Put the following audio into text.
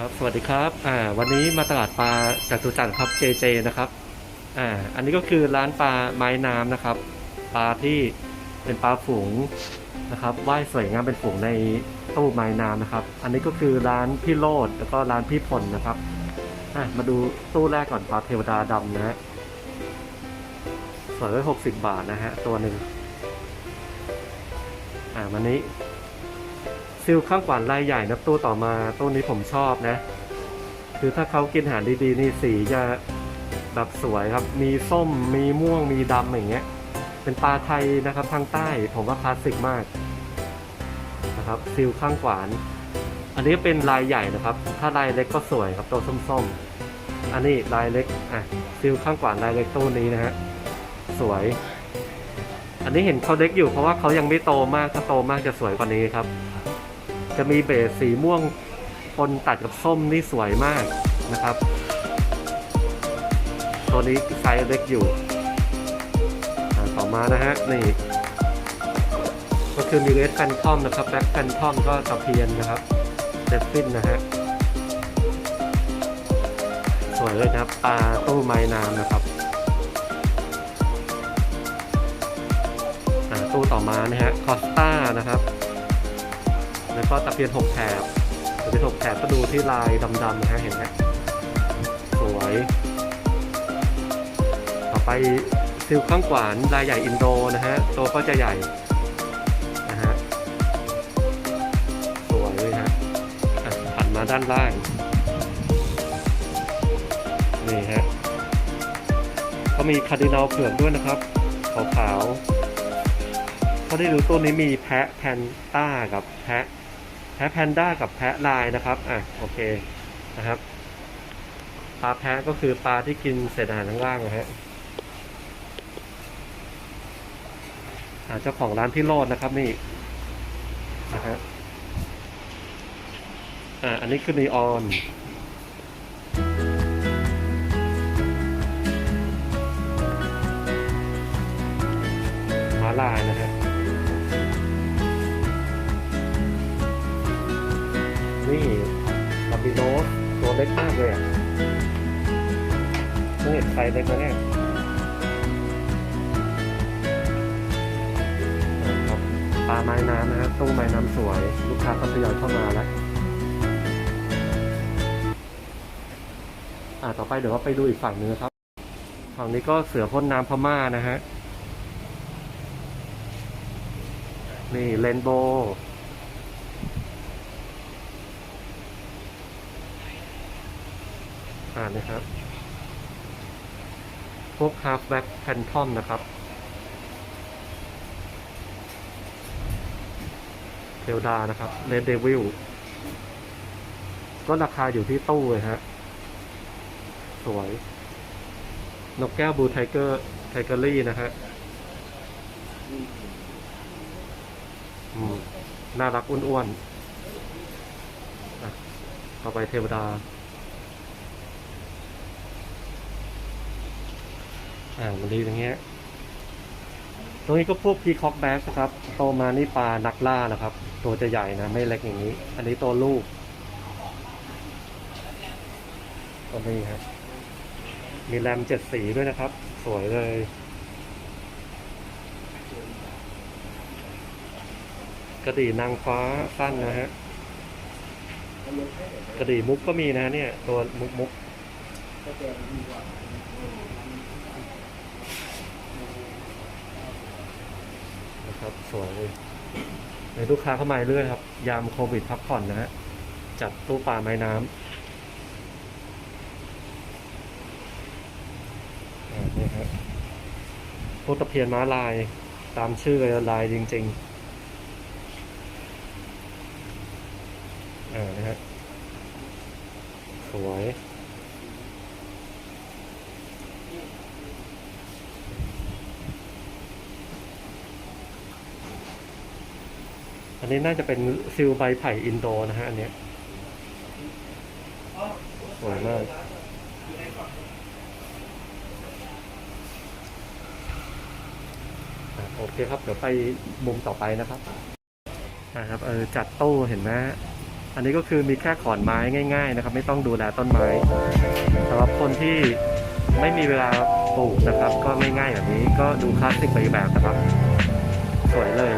ครับ สวัสดีครับ อ่า วันนี้มาตลาดปลาจากตุจักรครับ JJ นะครับ อ่า อันนี้ก็คือร้านปลาไม้น้ำนะครับ ปลาที่เป็นปลาฝูงนะครับว่ายสวยงามเป็นฝูงในตู้ไม้น้ำนะครับ อันนี้ก็คือร้านพี่โรดแล้วก็ร้านพี่พลนะครับ อะมาดูตู้แรกก่อนปลาเทวดาดำนะฮะสวยไว้หกสิบบาทนะฮะตัวหนึ่งอ่าวันนี้ ซิลข้างขวานลายใหญ่นะตู้ต่อมาตู้นี้ผมชอบนะ คือถ้าเขากินอาหารดีๆ นี่สีจะแบบสวยครับ มีส้มมีม่วงมีดำอย่างเงี้ย เป็นปลาไทยนะครับทางใต้ผมว่าคลาสสิกมากนะครับซิลข้างขวาน อันนี้เป็นลายใหญ่นะครับ ถ้าลายเล็กก็สวยครับตัวส้มๆ อันนี้ลายเล็กอะซิลข้างขวานลายเล็กตู้นี้นะฮะสวย อันนี้เห็นเขาเล็กอยู่เพราะว่าเขายังไม่โตมากถ้าโตมากจะสวยกว่านี้ครับ จะมีเบสสีม่วงปนตัดกับส้มนี่สวยมากนะครับ ตัวนี้ไซส์เล็กอยู่ต่อมานะฮะนี่ก็คือมีเรดแฟนทอมนะครับแบ็คแฟนทอมก็ตะเพียนนะครับเซฟฟินนะฮะสวยเลยนะครับปลาตู้ไม้น้ำนะครับตู้ต่อมานะฮะคอสตานะครับ แล้วก็ตะเพียนหกแถบตะเพียนหกแถบก็ดูที่ลายดำๆนะฮะเห็นไหมสวย ต่อไปซิลข้างขวานลายใหญ่อินโดนะฮะตัวก็จะใหญ่นะฮะสวยเลยฮะอะหันมาด้านล่าง นี่ฮะเขามีคาร์ดินัลเผือกด้วยนะครับ ขาวๆเขาได้ดูตัวนี้มีแพะแพนต้ากับแพะ แพะแพนด้ากับแพะลายนะครับ อะโอเคนะครับ ปลาแพะก็คือปลาที่กินเศษอาหารข้างล่างนะฮะอ่าเจ้าของร้านพี่โรดนะครับนี่นะฮะอ่าอันนี้คือนีออนมาลาย นะฮะนี่ปาปิโนสตัวเล็กมากเลยอะเพิ่เห็นไซส์เล็กนะเนี่ยครับปลาไม้น้ำนะฮะตู้ไม้น้ำสวย ลูกค้าก็ทยอยเข้ามาแล้วอ่าต่อไปเดี๋ยวเราไปดูอีกฝั่งหนึงครับ ฝั่งนี้ก็เสือพ่นน้ำพม่านะฮะ นี่เรนโบว์ อ่านนะครับ พวก halfback phantom นะครับเทลดานะครับ red devil ก็ราคาอยู่ที่ตู้เลยฮะ สวย นกแก้วบูไทเกอร์ไทเกอรี่นะฮะน่ารักอ้วนๆอะต่อไปเทวดา อ่ามันดีอย่างเงี้ย ตรงนี้ก็พวกพีคอกแบสนะครับ โตมานี่ปลานักล่านะครับ ตัวจะใหญ่นะไม่เล็กอย่างนี้ อันนี้ตัวลูกตัวนี้ครับ มีแรมเจ็ดสีด้วยนะครับ สวยเลยกระดี่นางฟ้าสั้นนะฮะกระดี่มุกก็มีนะเนี่ย ตัวมุกมุก นะครับ สวยเลยในลูกค้าเข้ามาเรื่อยครับ ยามโควิดพักผ่อนนะฮะ จัดตู้ปลาไม้น้ำอ่านี่ครับพวกตะเพียนม้าลาย ตามชื่อเลยลายจริงๆอ่านะฮะ สวย อันนี้น่าจะเป็นซิลใบไผ่อินโดนะฮะอันเนี้ยสวยมากโอเคครับ เดี๋ยวไปมุมต่อไปนะครับอ่าครับเออจัดตู้เห็นไหมอันนี้ก็คือมีแค่ขอนไม้ง่าย ๆ นะครับ ไม่ต้องดูแลต้นไม้สำหรับคนที่ไม่มีเวลาปลูกนะครับ ก็ไม่ง่ายแบบนี้ก็ดูคลาสสิกไปแบบนะครับ สวยเลย